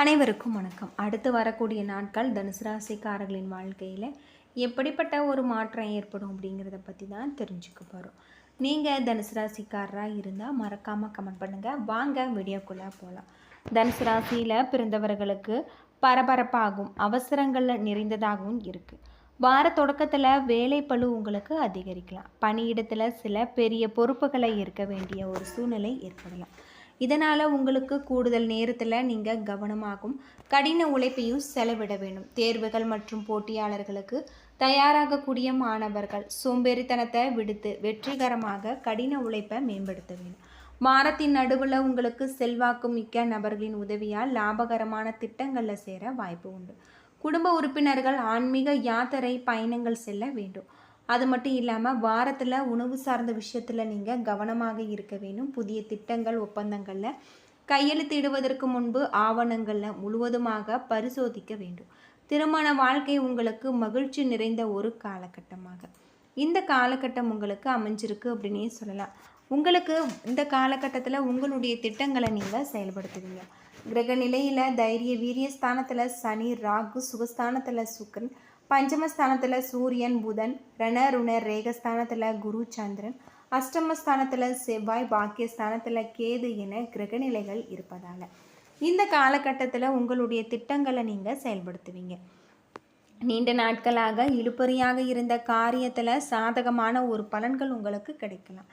அனைவருக்கும் வணக்கம். அடுத்து வரக்கூடிய நாட்கள் தனுசு ராசிக்காரர்களின் வாழ்க்கையில் எப்படிப்பட்ட ஒரு மாற்றம் ஏற்படும் அப்படிங்கிறத பற்றி தான் தெரிஞ்சுக்க போகிறோம் நீங்கள் தனுசு ராசிக்காரராக இருந்தால் மறக்காமல் கமெண்ட் பண்ணுங்கள் வாங்க வீடியோக்குள்ளே போகலாம் தனுசு ராசியில் பிறந்தவர்களுக்கு பரபரப்பாகும் அவசரங்களில் நிறைந்ததாகவும் இருக்குது வார தொடக்கத்தில் வேலை பழு உங்களுக்கு அதிகரிக்கலாம். பணியிடத்தில் சில பெரிய பொறுப்புகளை ஏற்க வேண்டிய ஒரு சூழ்நிலை ஏற்படலாம். இதனால் உங்களுக்கு கூடுதல் நேரத்தில் நீங்கள் கவனமாகும். கடின உழைப்பையும் செலவிட வேண்டும். தேர்வுகள் மற்றும் போட்டியாளர்களுக்கு தயாராகக்கூடிய மாணவர்கள் சோம்பேறித்தனத்தை விடுத்து வெற்றிகரமாக கடின உழைப்பை மேம்படுத்த வேண்டும். வாரத்தின் நடுவில் உங்களுக்கு செல்வாக்கு மிக்க நபர்களின் உதவியால் லாபகரமான திட்டங்களில் சேர வாய்ப்பு உண்டு. குடும்ப உறுப்பினர்கள் ஆன்மீக யாத்திரை பயணங்கள் செல்ல வேண்டும். அது மட்டும் இல்லாமல் வாரத்தில் உணவு சார்ந்த விஷயத்தில் நீங்கள் கவனமாக இருக்க வேணும் புதிய திட்டங்கள் ஒப்பந்தங்களில் கையெழுத்திடுவதற்கு முன்பு ஆவணங்களில் முழுவதுமாக பரிசோதிக்க வேண்டும். திருமண வாழ்க்கை உங்களுக்கு மகிழ்ச்சி நிறைந்த ஒரு காலகட்டமாக. இந்த காலகட்டம் உங்களுக்கு அமைஞ்சிருக்கு அப்படின்னே சொல்லலாம். உங்களுக்கு இந்த காலகட்டத்தில் உங்களுடைய திட்டங்களை நீங்கள் செயல்படுத்துவீங்க. கிரக நிலையில் தைரிய வீரிய ஸ்தானத்தில் சனி ராகு சுகஸ்தானத்தில் சுக்கன் பஞ்சமஸ்தானத்தில் சூரியன் புதன் ரண ருண ரேகஸ்தானத்தில் குரு சந்திரன் அஷ்டமஸ்தானத்தில் செவ்வாய் பாக்கியஸ்தானத்தில் கேது என கிரகநிலைகள் இருப்பதால். இந்த காலகட்டத்தில் உங்களுடைய திட்டங்களை நீங்கள் செயல்படுத்துவீங்க. நீண்ட நாட்களாக இழுபறியாக இருந்த காரியத்தில் சாதகமான ஒரு பலன்கள் உங்களுக்கு கிடைக்கலாம்.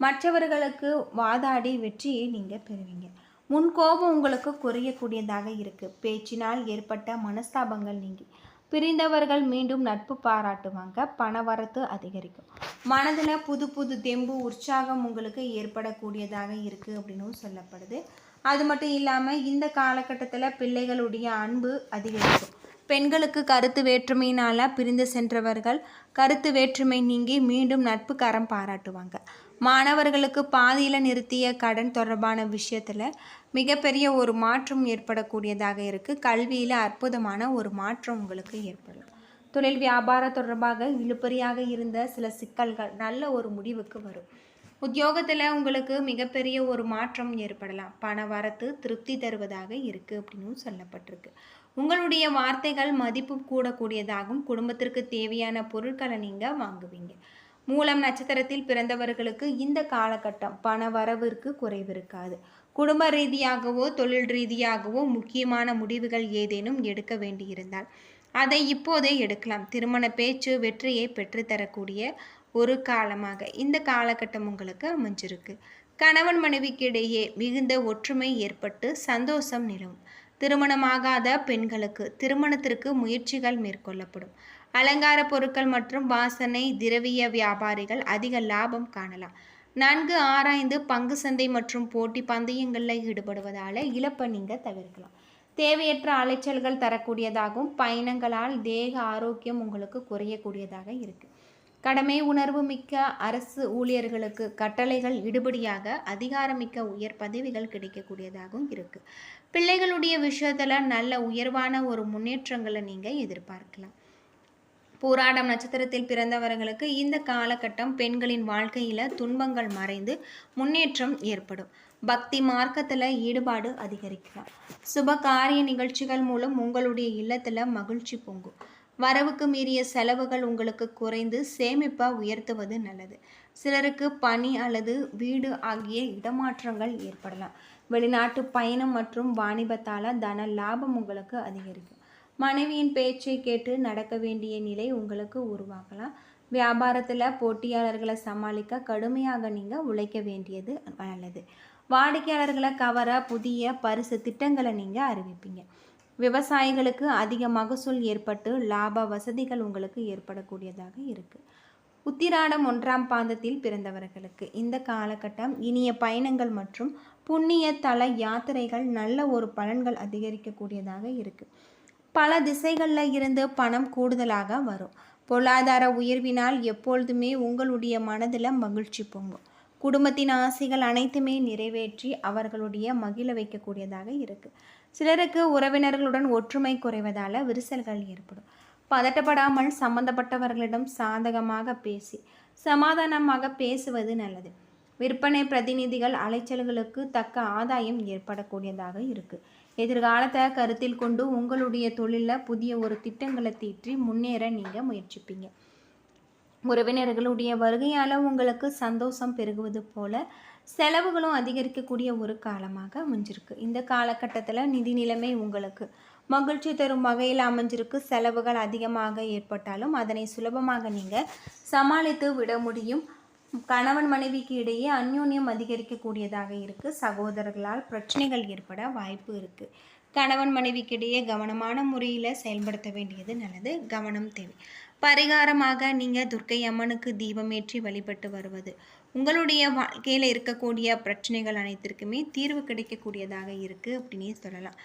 மற்றவர்களுக்கு வாதாடி வெற்றியை நீங்கள் பெறுவீங்க. முன்கோபம் உங்களுக்கு குறையக்கூடியதாக இருக்குது பேச்சினால் ஏற்பட்ட மனஸ்தாபங்கள் நீங்கி பிரிந்தவர்கள் மீண்டும் நட்பு பாராட்டுவாங்க பணவரத்து அதிகரிக்கும். மனதில் புது புது தெம்பு உற்சாகம் உங்களுக்கு ஏற்படக்கூடியதாக இருக்குது அப்படின்னும் சொல்லப்படுது. அது மட்டும் இல்லாமல் இந்த காலகட்டத்தில் பிள்ளைகளுடைய அன்பு அதிகரிக்கும். பெண்களுக்கு கருத்து வேற்றுமையினால் பிரிந்து சென்றவர்கள் கருத்து வேற்றுமை நீங்கி மீண்டும் நட்பு கரம் பாராட்டுவாங்க. மாணவர்களுக்கு பாதியில் நிறுத்திய கடன் தொடர்பான விஷயத்தில் மிகப்பெரிய ஒரு மாற்றம் ஏற்படக்கூடியதாக இருக்குது கல்வியில் அற்புதமான ஒரு மாற்றம் உங்களுக்கு ஏற்படும். தொழில் வியாபாரம் தொடர்பாக இழுபறியாக இருந்த சில சிக்கல்கள் நல்ல ஒரு முடிவுக்கு வரும். உத்தியோகத்தில் உங்களுக்கு மிகப்பெரிய ஒரு மாற்றம் ஏற்படலாம். பண வரத்து திருப்தி தருவதாக இருக்குது அப்படின்னு சொல்லப்பட்டிருக்கு. உங்களுடைய வார்த்தைகள் மதிப்பு கூடக்கூடியதாகவும் குடும்பத்திற்கு தேவையான பொருட்களை நீங்கள் வாங்குவீங்க. மூலம் நட்சத்திரத்தில் பிறந்தவர்களுக்கு இந்த காலகட்டம் பண வரவிற்கு குறைவு இருக்காது குடும்ப ரீதியாகவோ தொழில் ரீதியாகவோ முக்கியமான முடிவுகள் ஏதேனும் எடுக்க வேண்டியிருந்தால் அதை இப்போதே எடுக்கலாம். திருமண பேச்சு வெற்றியை பெற்றுத்தரக்கூடிய ஒரு காலமாக இந்த காலகட்டம் உங்களுக்கு அமைஞ்சிருக்கு. கணவன் மனைவிக்கு இடையே மிகுந்த ஒற்றுமை ஏற்பட்டு சந்தோஷம் நிலவும். திருமணமாகாத பெண்களுக்கு திருமணத்திற்கு முயற்சிகள் மேற்கொள்ளப்படும். அலங்கார பொருட்கள் மற்றும் வாசனை திரவிய வியாபாரிகள் அதிக லாபம் காணலாம். நன்கு ஆராய்ந்து பங்கு சந்தை மற்றும் போட்டி பந்தயங்களில் ஈடுபடுவதால் இழப்பை நீங்கள் தவிர்க்கலாம். தேவையற்ற அலைச்சல்கள் தரக்கூடியதாகவும் பயணங்களால் தேக ஆரோக்கியம் உங்களுக்கு குறையக்கூடியதாக இருக்குது கடமை உணர்வு மிக்க அரசு ஊழியர்களுக்கு கட்டளைகள் இடுபடியாக அதிகாரமிக்க உயர் பதவிகள் கிடைக்கக்கூடியதாகவும் இருக்குது பிள்ளைகளுடைய விஷயத்தில் நல்ல உயர்வான ஒரு முன்னேற்றங்களை நீங்கள் எதிர்பார்க்கலாம். பூராடம் நட்சத்திரத்தில் பிறந்தவர்களுக்கு இந்த காலகட்டம் பெண்களின் வாழ்க்கையில் துன்பங்கள் மறைந்து முன்னேற்றம் ஏற்படும். பக்தி மார்க்கத்தில் ஈடுபாடு அதிகரிக்கலாம் சுப காரிய நிகழ்ச்சிகள் மூலம் உங்களுடைய இல்லத்தில் மகிழ்ச்சி பொங்கும். வரவுக்கு மீறிய செலவுகள் உங்களுக்கு குறைந்து சேமிப்பை உயர்த்துவது நல்லது. சிலருக்கு பணி அல்லது வீடு ஆகிய இடமாற்றங்கள் ஏற்படலாம். வெளிநாட்டு பயணம் மற்றும் வாணிபத்தால் தன லாபம் உங்களுக்கு அதிகரிக்கும். மனைவியின் பேச்சை கேட்டு நடக்க வேண்டிய நிலை உங்களுக்கு உருவாகலாம். வியாபாரத்தில் போட்டியாளர்களை சமாளிக்க கடுமையாக நீங்கள் உழைக்க வேண்டியது நல்லது. வாடிக்கையாளர்களை கவர புதிய பரிசு திட்டங்களை நீங்கள் அறிவிப்பீங்க. விவசாயிகளுக்கு அதிக மகசூல் ஏற்பட்டு லாப வசதிகள் உங்களுக்கு ஏற்படக்கூடியதாக இருக்குது உத்திராடம் ஒன்றாம் பாதத்தில் பிறந்தவர்களுக்கு இந்த காலகட்டம் இனிய பயணங்கள் மற்றும் புண்ணிய தல யாத்திரைகள் நல்ல ஒரு பலன்கள் அதிகரிக்கக்கூடியதாக இருக்குது பல திசைகளில் இருந்து பணம் கூடுதலாக வரும். பொருளாதார உயர்வினால் எப்பொழுதுமே உங்களுடைய மனதில் மகிழ்ச்சி பொங்கும். குடும்பத்தின் ஆசைகள் அனைத்துமே நிறைவேற்றி அவர்களுடைய மகிழ வைக்கக்கூடியதாக இருக்குது சிலருக்கு உறவினர்களுடன் ஒற்றுமை குறைவதால் விரிசல்கள் ஏற்படும். பதட்டப்படாமல் சம்பந்தப்பட்டவர்களிடம் சாதகமாக பேசி சமாதானமாக பேசுவது நல்லது. விற்பனை பிரதிநிதிகள் அலைச்சல்களுக்கு தக்க ஆதாயம் ஏற்படக்கூடியதாக இருக்குது எதிர்காலத்தை கருத்தில் கொண்டு உங்களுடைய தொழிலில் புதிய ஒரு திட்டங்களை தீற்றி முன்னேற நீங்கள் முயற்சிப்பீங்க. உறவினர்களுடைய வருகையால் உங்களுக்கு சந்தோஷம் பெருகுவது போல செலவுகளும் அதிகரிக்கக்கூடிய ஒரு காலமாக அமைஞ்சிருக்கு. இந்த காலகட்டத்தில் நிதி நிலைமை உங்களுக்கு மகிழ்ச்சி தரும் வகையில் அமைஞ்சிருக்கு. செலவுகள் அதிகமாக ஏற்பட்டாலும் அதனை சுலபமாக நீங்கள் சமாளித்து விட முடியும். கணவன் மனைவிக்கு இடையே அந்யோன்யம் அதிகரிக்கக்கூடியதாக இருக்குது சகோதரர்களால் பிரச்சனைகள் ஏற்பட வாய்ப்பு இருக்குது கணவன் மனைவிக்கிடையே கவனமான முறையில் செயல்படுத்த வேண்டியது நல்லது. கவனம் தேவை. பரிகாரமாக நீங்கள் துர்க்கை அம்மனுக்கு தீபமேற்றி வழிபட்டு வருவது. உங்களுடைய வாழ்க்கையில் இருக்கக்கூடிய பிரச்சனைகள் அனைத்திற்குமே தீர்வு கிடைக்கக்கூடியதாக இருக்குது அப்படின்னே சொல்லலாம்.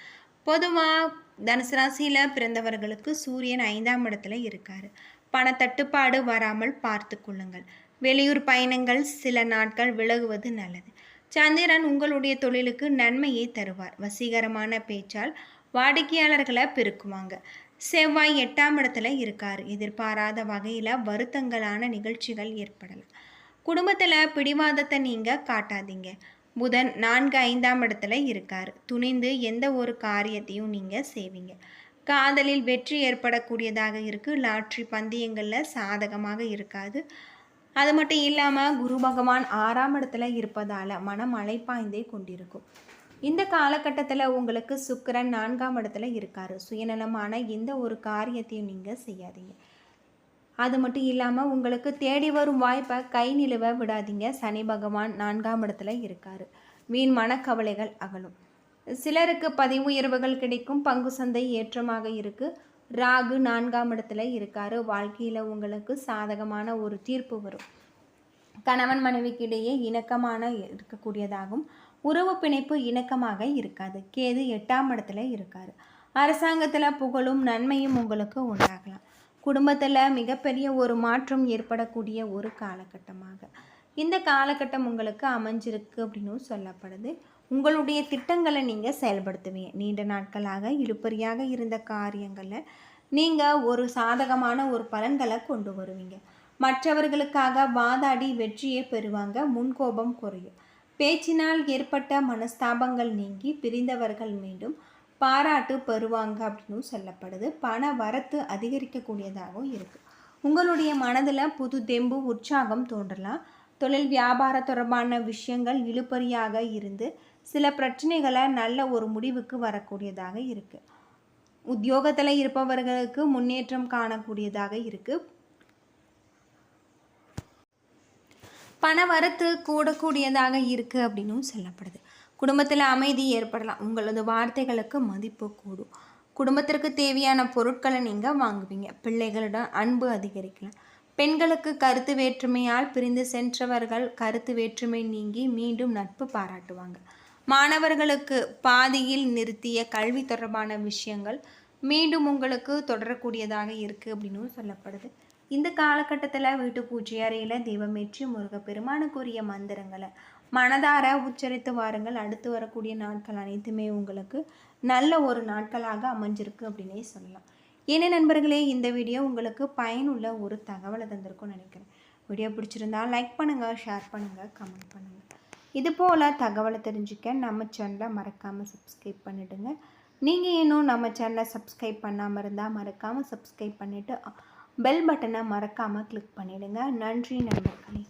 பொதுவாக தனுசு ராசியில் பிறந்தவர்களுக்கு சூரியன் ஐந்தாம் இடத்துல இருக்கார். பணத்தட்டுப்பாடு வராமல் பார்த்து கொள்ளுங்கள். வெளியூர் பயணங்கள் சில நாட்கள் விலகுவது நல்லது. சந்திரன் உங்களுடைய தொழிலுக்கு நன்மையை தருவார். வசீகரமான பேச்சால் வாடிக்கையாளர்களை பெருக்குவாங்க. செவ்வாய் எட்டாம் இடத்துல இருக்கார். எதிர்பாராத வகையில் வருத்தங்களான நிகழ்ச்சிகள் ஏற்படலாம். குடும்பத்தில் பிடிவாதத்தை நீங்கள் காட்டாதீங்க. புதன் நான்கு ஐந்தாம் இடத்துல இருக்கார். துணிந்து எந்த ஒரு காரியத்தையும் நீங்கள் செய்வீங்க. காதலில் வெற்றி ஏற்படக்கூடியதாக இருக்குது லாட்ரி பந்தயங்களில் சாதகமாக இருக்காது. அது மட்டும் இல்லாமல் குரு பகவான் ஆறாம் இடத்துல இருப்பதால் மனம் அலைப்பாய்ந்தே கொண்டிருக்கும். இந்த காலகட்டத்தில் உங்களுக்கு சுக்கிரன் நான்காம் இடத்துல இருக்கார். சுயநலமான எந்த ஒரு காரியத்தையும் நீங்கள் செய்யாதீங்க. அது மட்டும் இல்லாமல் உங்களுக்கு தேடி வரும் வாய்ப்பை கை நிலுவ விடாதீங்க. சனி பகவான் நான்காம் இடத்துல இருக்கார். வீண் மனக்கவலைகள் அகலும். சிலருக்கு பதிவு உயர்வுகள் கிடைக்கும். பங்கு சந்தை ஏற்றமாக இருக்குது ராகு நான்காம் இடத்துல இருக்காரு. வாழ்க்கையில் உங்களுக்கு சாதகமான ஒரு தீர்ப்பு வரும். கணவன் மனைவிக்கிடையே இணக்கமான இருக்கக்கூடியதாகும். உறவு பிணைப்பு இணக்கமாக இருக்காது. கேது எட்டாம் இடத்துல இருக்காரு. அரசாங்கத்தில் புகழும் நன்மையும் உங்களுக்கு உண்டாகலாம். குடும்பத்தில் மிகப்பெரிய ஒரு மாற்றம் ஏற்படக்கூடிய ஒரு காலகட்டமாக. இந்த காலகட்டம் உங்களுக்கு அமைஞ்சிருக்கு அப்படின்னு சொல்லப்படுது. உங்களுடைய திட்டங்களை நீங்கள் செயல்படுத்துவீங்க. நீண்ட நாட்களாக இழுப்பறியாக இருந்த காரியங்களில் நீங்கள் ஒரு சாதகமான ஒரு பலன்களை கொண்டு வருவீங்க. மற்றவர்களுக்காக வாதாடி வெற்றியை பெறுவாங்க. முன்கோபம் குறையும். பேச்சினால் ஏற்பட்ட மனஸ்தாபங்கள் நீங்கி பிரிந்தவர்கள் மீண்டும் பாராட்டு பெறுவாங்க அப்படின்னு சொல்லப்படுது. பண வரத்து அதிகரிக்கக்கூடியதாகவும் இருக்குது உங்களுடைய மனதில் புது தெம்பு உற்சாகம் தோன்றலாம். தொழில் வியாபார தொடர்பான விஷயங்கள் இழுபறியாக இருந்து சில பிரச்சனைகளை நல்ல ஒரு முடிவுக்கு வரக்கூடியதாக இருக்குது உத்தியோகத்தில் இருப்பவர்களுக்கு முன்னேற்றம் காணக்கூடியதாக இருக்குது பண வரத்து கூடக்கூடியதாக இருக்குது அப்படின்னும் சொல்லப்படுது. குடும்பத்தில் அமைதி ஏற்படலாம். உங்களது வார்த்தைகளுக்கு மதிப்பு கூடும். குடும்பத்திற்கு தேவையான பொருட்களை நீங்கள் வாங்குவீங்க. பிள்ளைகளிடம் அன்பு அதிகரிக்கலாம். பெண்களுக்கு கருத்து வேற்றுமையால் பிரிந்து சென்றவர்கள் கருத்து வேற்றுமை நீங்கி மீண்டும் நட்பு பாராட்டுவாங்க. மாணவர்களுக்கு பாதியில் நிறுத்திய கல்வி தொடர்பான விஷயங்கள் மீண்டும் உங்களுக்கு தொடரக்கூடியதாக இருக்குது அப்படின்னு சொல்லப்படுது. இந்த காலகட்டத்தில் வீட்டு பூஜை அறையில் தெய்வமேற்றி முருகப்பெருமானுக்குரிய மந்திரங்களை மனதார உச்சரித்து வாருங்கள். அடுத்து வரக்கூடிய நாட்கள் அனைத்துமே உங்களுக்கு நல்ல ஒரு நாட்களாக அமைஞ்சிருக்கு அப்படின்னே சொல்லலாம். ஏனே நண்பர்களே இந்த வீடியோ உங்களுக்கு பயனுள்ள ஒரு தகவலை தந்திருக்கும்னு நினைக்கிறேன். வீடியோ பிடிச்சிருந்தா லைக் பண்ணுங்கள் ஷேர் பண்ணுங்கள் கமெண்ட் பண்ணுங்கள் இது போல் தகவலை தெரிஞ்சுக்க நம்ம சேனலை மறக்காமல் சப்ஸ்கிரைப் பண்ணிவிடுங்க நீங்கள் இன்னும் நம்ம சேனலை சப்ஸ்கிரைப் பண்ணாமல் இருந்தால் மறக்காமல் சப்ஸ்கிரைப் பண்ணிவிட்டு பெல் பட்டனை மறக்காமல் கிளிக் பண்ணிவிடுங்க நன்றி நண்பர்களே.